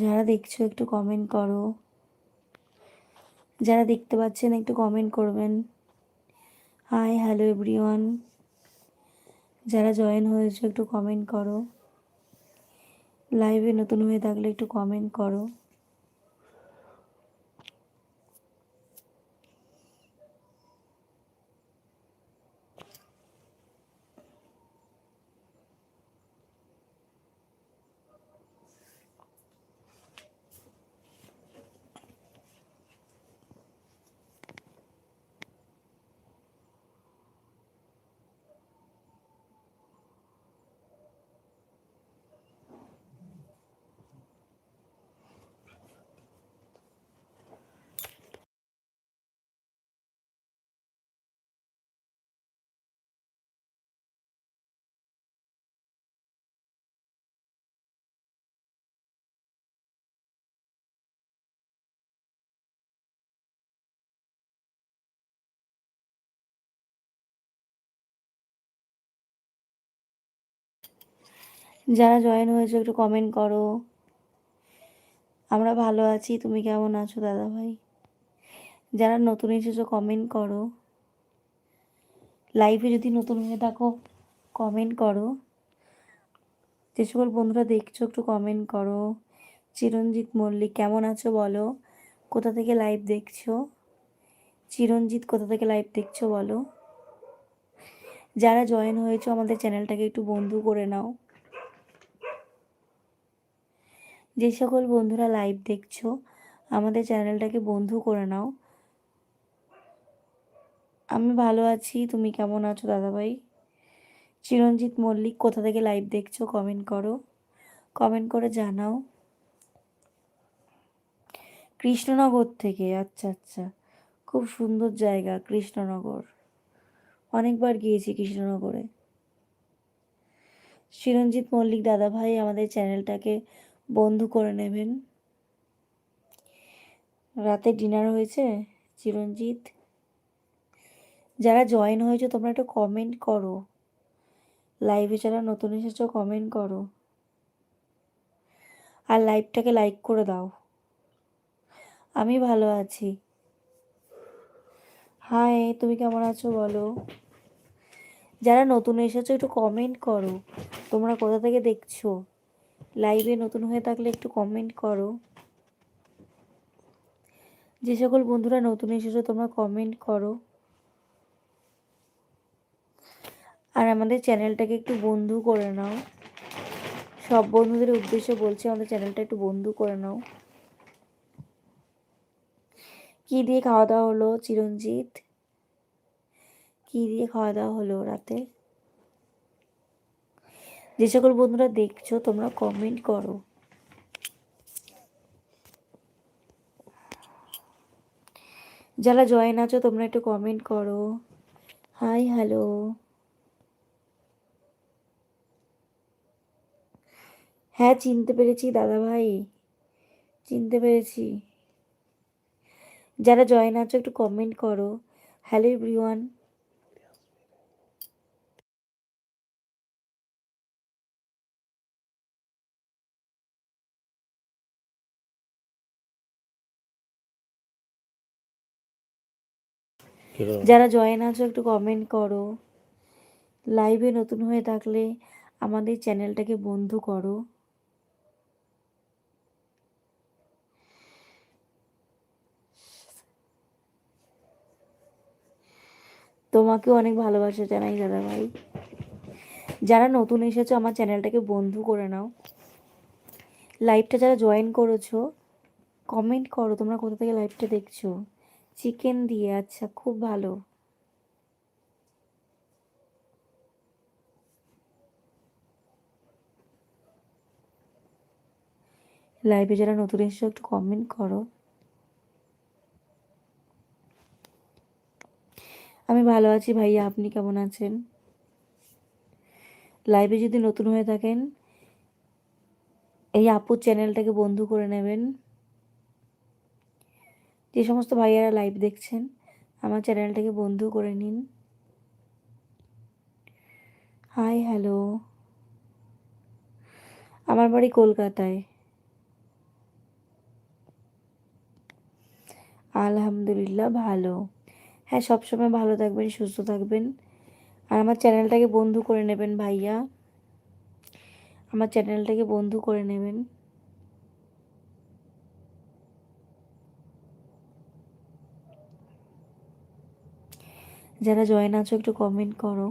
যারা দেখছ, একটু কমেন্ট করো। যারা দেখতে পাচ্ছেন, একটু কমেন্ট করবেন। হাই হ্যালো এভরিওয়ান যারা জয়েন হয়েছে, একটু কমেন্ট করো। লাইভে নতুন হয়ে থাকলে একটু কমেন্ট করো। যারা জয়েন হয়েছে, একটু কমেন্ট করো। আমরা ভালো আছি, তুমি কেমন আছো দাদা ভাই যারা নতুন এসেছ কমেন্ট করো। লাইভে যদি নতুন হয়ে থাকো কমেন্ট করো। যে সকল বন্ধুরা দেখছ, একটু কমেন্ট করো। চিরঞ্জিত মল্লিক, কেমন আছো বলো। কোথা থেকে লাইভ দেখছ? চিরঞ্জিত, কোথা থেকে লাইভ দেখছ বলো। যারা জয়েন হয়েছো, আমাদের চ্যানেলটাকে একটু বন্ধু করে নাও। যে সকল বন্ধুরা লাইভ দেখছ, আমাদের চ্যানেলটাকে বন্ধু করে নাও। আমি ভালো আছি, তুমি কেমন আছো দাদাভাই? চিরঞ্জিত মল্লিক, কোথা থেকে লাইভ দেখছ কমেন্ট করো। কমেন্ট করে জানাও। কৃষ্ণনগর থেকে আচ্ছা আচ্ছা। খুব সুন্দর জায়গা, কৃষ্ণনগর। অনেকবার গিয়েছি কৃষ্ণনগরে। চিরঞ্জিত মল্লিক দাদাভাই, আমাদের চ্যানেলটাকে বন্ধু করে নেবেন। রাতে ডিনার হয়েছে, চিরঞ্জিত। যারা জয়েন হয়েছে, তোমরা একটু কমেন্ট করো। লাইভে যারা নতুন এসেছ কমেন্ট করো। আর লাইভটাকে লাইক করে দাও। আমি ভালো আছি। হাই তুমি কেমন আছো বলো? যারা নতুন এসেছ, একটু কমেন্ট করো। তোমরা কোথা থেকে দেখছ? লাইভে নতুন হয়ে থাকলে একটু কমেন্ট করো। যে সকল বন্ধুরা নতুন এসেছ, তোমরা কমেন্ট করো। আর আমাদের চ্যানেলটাকে একটু বন্ধু করে নাও। সব বন্ধুদের উদ্দেশ্যে বলছি, আমাদের চ্যানেলটা একটু বন্ধু করে নাও। কি দিয়ে খাওয়া দাওয়া হলো, চিরঞ্জিত? কি দিয়ে খাওয়া দাওয়া হলো রাতে? যে সকল বন্ধুরা দেখছ, তোমরা কমেন্ট করো। যারা জয়েন আছো, তোমরা একটু কমেন্ট করো। হাই হ্যালো হ্যাঁ চিনতে পেরেছি দাদা ভাই। চিনতে পেরেছি। যারা জয়েন আছো, একটু কমেন্ট করো। হ্যালো এভরিওয়ান যারা জয়েন আছো একটু কমেন্ট করো। লাইভে নতুন হয়ে থাকলে আমাদের চ্যানেলটাকে বন্ধু করো। তোমাকেও অনেক ভালোবাসা জানাই দাদা ভাই। যারা নতুন এসেছ আমার চ্যানেলটাকে বন্ধু করে নাও। লাইভটা যারা জয়েন করেছ কমেন্ট করো তোমরা কোথা থেকে লাইভটা দেখছ। চিকেন দিয়ে আচ্ছা খুব ভালো। লাইভে যারা নতুন এসেছ, একটু কমেন্ট করো। আমি ভালো আছি ভাইয়া, আপনি কেমন আছেন? লাইভে যদি নতুন হয়ে থাকেন, এই আপুর চ্যানেলটাকে বন্ধু করে নেবেন। যে সমস্ত ভাইয়ারা লাইভ দেখছেন, আমার চ্যানেলটাকে বন্ধু করে নিন। হাই হ্যালো আমার বাড়ি কলকাতায়। আলহামদুলিল্লাহ, ভালো। হ্যাঁ সবসময় ভালো থাকবেন, সুস্থ থাকবেন। আর আমার চ্যানেলটাকে বন্ধু করে নেবেন ভাইয়া। আমার চ্যানেলটাকে বন্ধু করে নেবেন। যারা জয়েন আছো, একটু কমেন্ট করো।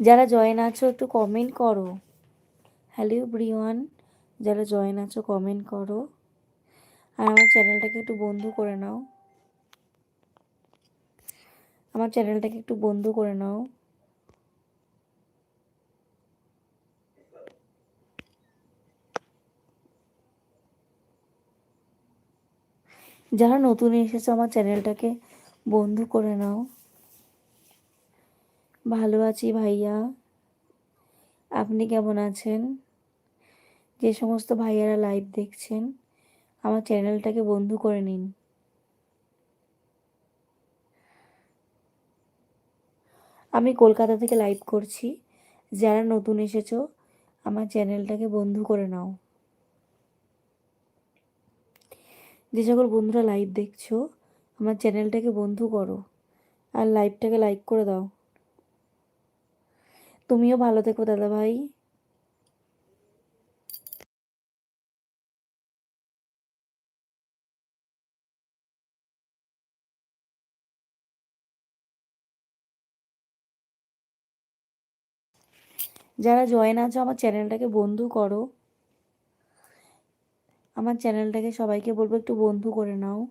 যারা জয়েন আছো, একটু কমেন্ট করো। হ্যালো ব্রিওয়ান যারা জয়েন আছো কমেন্ট করো। আর আমার চ্যানেলটাকে একটু বন্ধ করে নাও। আমার চ্যানেলটাকে একটু বন্ধ করে নাও। যারা নতুন এসেছে, আমার চ্যানেলটাকে বন্ধ করে নাও। ভালো আছি ভাইয়া। আপনি কেমন আছেন? যে সমস্ত ভাইয়ারা লাইভ দেখছেন আমার চ্যানেলটাকে বন্ধু করে নিন। আমি কলকাতা থেকে লাইভ করছি। যারা নতুন এসেছ, আমার চ্যানেলটাকে বন্ধু করে নাও। যে সকল বন্ধুরা লাইভ দেখছ, আমার চ্যানেলটাকে বন্ধু করো আর লাইভটাকে লাইক করে দাও। তুমিও ভালো থেকো দাদা ভাই যারা জয়েন আছো, আমার চ্যানেলটাকে বন্ধু করো। আমার চ্যানেলটাকে সবাইকে বলব, একটু বন্ধু করে নাও।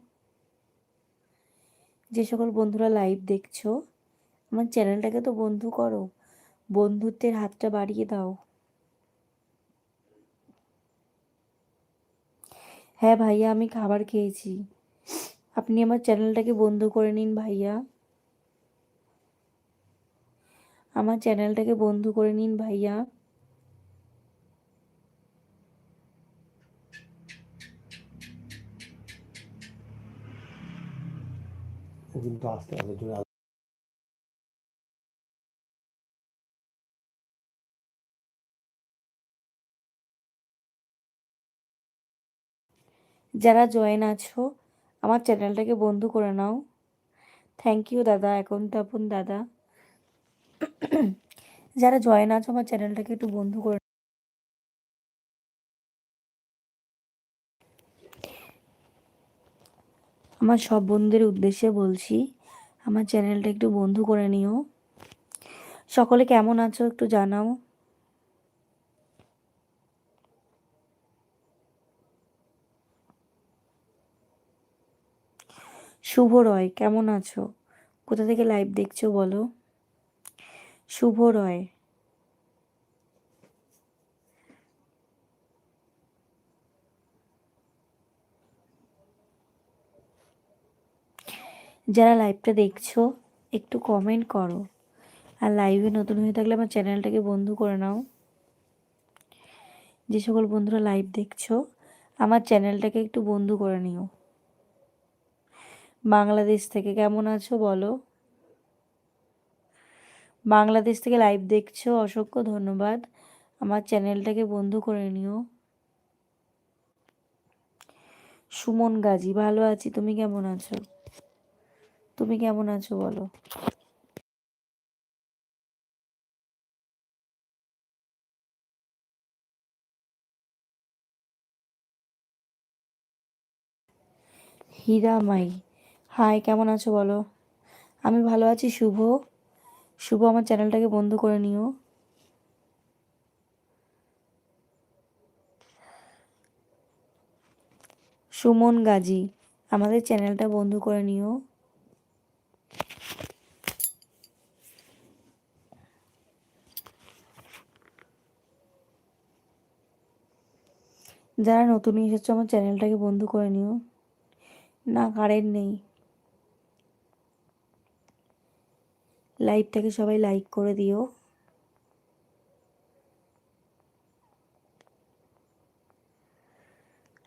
যে সকল বন্ধুরা লাইভ দেখছ, আমার চ্যানেলটাকে তো বন্ধু করো। বন্ধুত্বের হাতটা বাড়িয়ে দাও। হ্যাঁ ভাইয়া, আমি খাবার খেয়েছি। আপনি আমার চ্যানেলটাকে বন্ধ করে নিন ভাইয়া। আমার চ্যানেলটাকে বন্ধ করে নিন ভাইয়া। কিন্তু আস্তে আস্তে জোরে যারা জয়েন আছো আমার চ্যানেলটাকে বন্ধ করে নাও। থ্যাংক ইউ দাদা এখন তাপন দাদা। যারা জয়েন আছো আমার চ্যানেলটাকে একটু বন্ধ করে আমার সব বন্ধুদের উদ্দেশ্যে বলছি, আমার চ্যানেলটা একটু বন্ধু করে নিও। সকলে কেমন আছো একটু জানাও। শুভ রয়, কেমন আছো? কোথা থেকে লাইভ দেখছ বলো? শুভ রয়। যারা লাইভটা দেখছ, একটু কমেন্ট করো। আর লাইভে নতুন হয়ে থাকলে আমার চ্যানেলটাকে বন্ধু করে নাও। যে সকল বন্ধুরা লাইভ দেখছ, আমার চ্যানেলটাকে একটু বন্ধু করে নিও। বাংলাদেশ থেকে কেমন আছো বলো? বাংলাদেশ থেকে লাইভ দেখছ, অসংখ্য ধন্যবাদ। আমার চ্যানেলটাকে বন্ধু করে নিও। সুমন গাজী, ভালো আছি। তুমি কেমন আছো? তুমি কেমন আছো বলো? হীরা মাই হাই কেমন আছো বলো? আমি ভালো আছি, শুভ। শুভ, আমার চ্যানেলটাকে বন্ধ করে নিও। সুমন গাজী, আমাদের চ্যানেলটা বন্ধ করে নিও। যারা নতুন এসেছ, আমার চ্যানেলটাকে বন্ধ করে নিও। না, কারেন্ট নেই। লাইভটাকে সবাই লাইক করে দিও।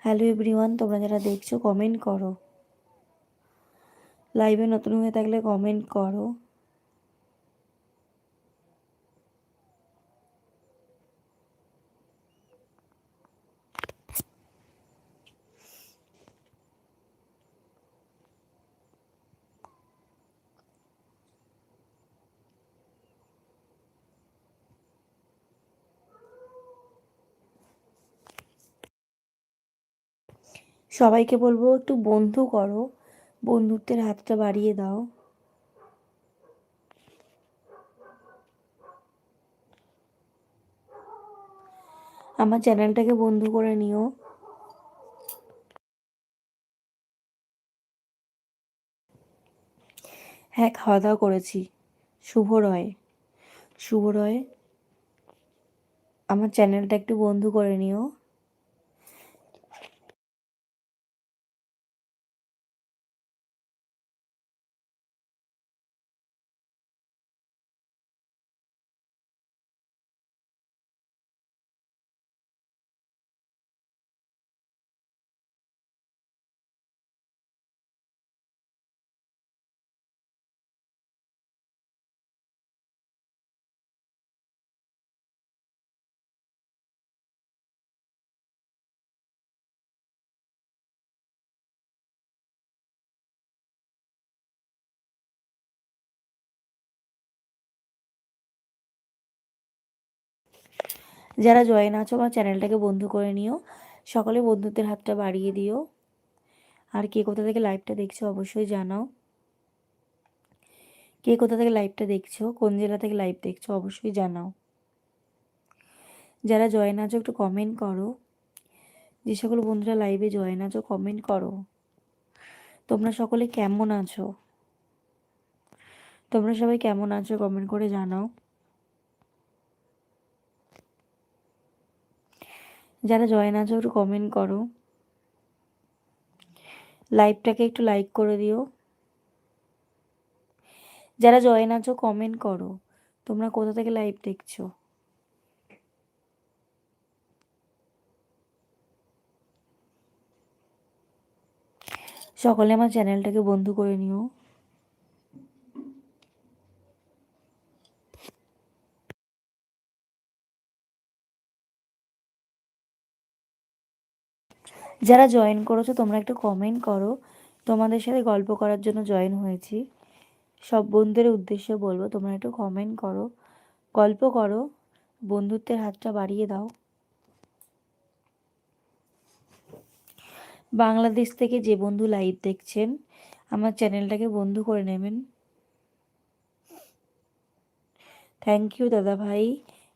হ্যালো এভরিওয়ান তোমরা যারা দেখছ কমেন্ট করো। লাইভে নতুন হয়ে থাকলে কমেন্ট করো। সবাইকে বলব, একটু বন্ধু করো, বন্ধুত্বের হাতটা বাড়িয়ে দাও। আমার চ্যানেলটাকে বন্ধু করে নিও। হ্যাঁ খাওয়া দাওয়া করেছি। শুভ রয়। শুভ রয়, আমার চ্যানেলটা একটু বন্ধু করে নিও। যারা জয়েন আছো আমার চ্যানেলটাকে বন্ধু করে নিও, সকলে বন্ধুদের হাতটা বাড়িয়ে দিও। আর কে কোথা থেকে লাইভটা দেখছ অবশ্যই জানাও। কে কোথা থেকে লাইভটা দেখছ, কোন জেলা থেকে লাইভ দেখছ অবশ্যই জানাও। যারা জয়েন আছো একটু কমেন্ট করো। যে সকল বন্ধুরা লাইভে জয়েন আছো কমেন্ট করো। তোমরা সকলে কেমন আছো? তোমরা সবাই কেমন আছো কমেন্ট করে জানাও। যারা জয়েন আছো একটু কমেন্ট করো। লাইভটাকে একটু লাইক করে দিও। যারা জয়েন আছো কমেন্ট করো, তোমরা কোথা থেকে লাইভ দেখছ? সকলে আমার চ্যানেলটাকে বন্ধু করে নিও। যারা জয়েন করেছ, তোমরা একটু কমেন্ট করো। তোমাদের সাথে গল্প করার জন্য জয়েন হয়েছি। সব বন্ধুদের উদ্দেশ্যে বলব, তোমরা একটু কমেন্ট করো। গল্প করো, বন্ধুত্বের হাতটা বাড়িয়ে দাও। বাংলাদেশ থেকে যে বন্ধু লাইভ দেখছেন, আমার চ্যানেলটাকে বন্ধু করে নেবেন। থ্যাংক ইউ দাদা ভাই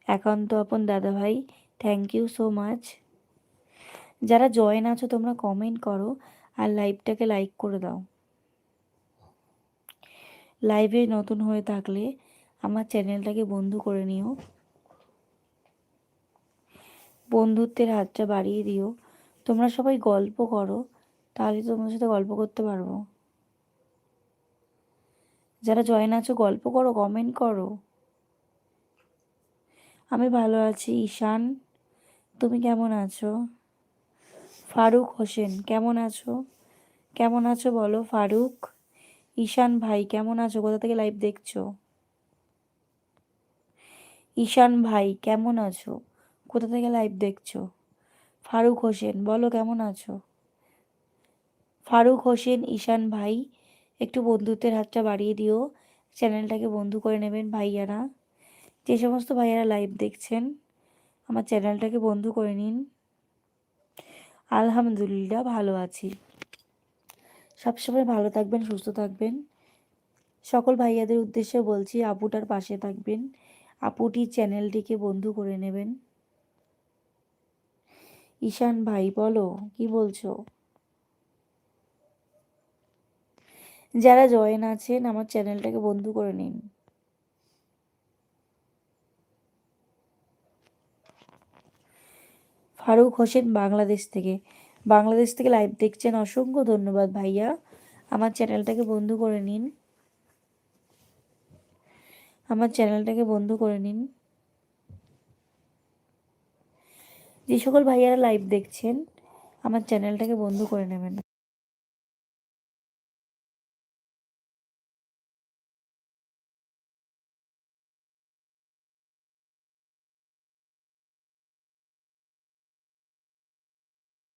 একান্ত আপন দাদা ভাই থ্যাংক ইউ সো মাচ যারা জয়েন আছো, তোমরা কমেন্ট করো আর লাইভটাকে লাইক করে দাও। লাইভে নতুন হয়ে থাকলে আমার চ্যানেলটাকে বন্ধু করে নিও। বন্ধুত্বের হাতটা বাড়িয়ে দিও। তোমরা সবাই গল্প করো, তাহলে তোমাদের সাথে গল্প করতে পারব। যারা জয়েন আছো, গল্প করো কমেন্ট করো। আমি ভালো আছি, ঈশান, তুমি কেমন আছো? ফারুক হোসেন, কেমন আছো? কেমন আছো বলো, ফারুক? ঈশান ভাই, কেমন আছো? কোথা থেকে লাইভ দেখছ? ঈশান ভাই, কেমন আছো? কোথা থেকে লাইভ দেখছ? ফারুক হোসেন, বলো কেমন আছো? ফারুক হোসেন, ঈশান ভাই, একটু বন্ধুত্বের হাতটা বাড়িয়ে দিও। চ্যানেলটাকে বন্ধু করে নেবেন ভাইয়ারা। যে সমস্ত ভাইয়ারা লাইভ দেখছেন, আমার চ্যানেলটাকে বন্ধু করে নিন। আলহামদুলিল্লাহ, ভালো আছি। সবসময় ভালো থাকবেন, সুস্থ থাকবেন। সকল ভাইয়াদের উদ্দেশ্যে বলছি, আপুটার পাশে থাকবেন। আপুটি চ্যানেলটিকে বন্ধু করে নেবেন। ঈশান ভাই, বলো, কি বলছো? যারা জয়েন আছেন, আমার চ্যানেলটাকে বন্ধু করে নিন। ফারুক হোসেন বাংলাদেশ থেকে। বাংলাদেশ থেকে লাইভ দেখছেন। অসংখ্য ধন্যবাদ ভাইয়া। আমার চ্যানেলটাকে বন্ধু করে নিন। আমার চ্যানেলটাকে বন্ধু করে নিন। যে সকল ভাইয়ারা লাইভ দেখছেন, আমার চ্যানেলটাকে বন্ধ করে নেবেন।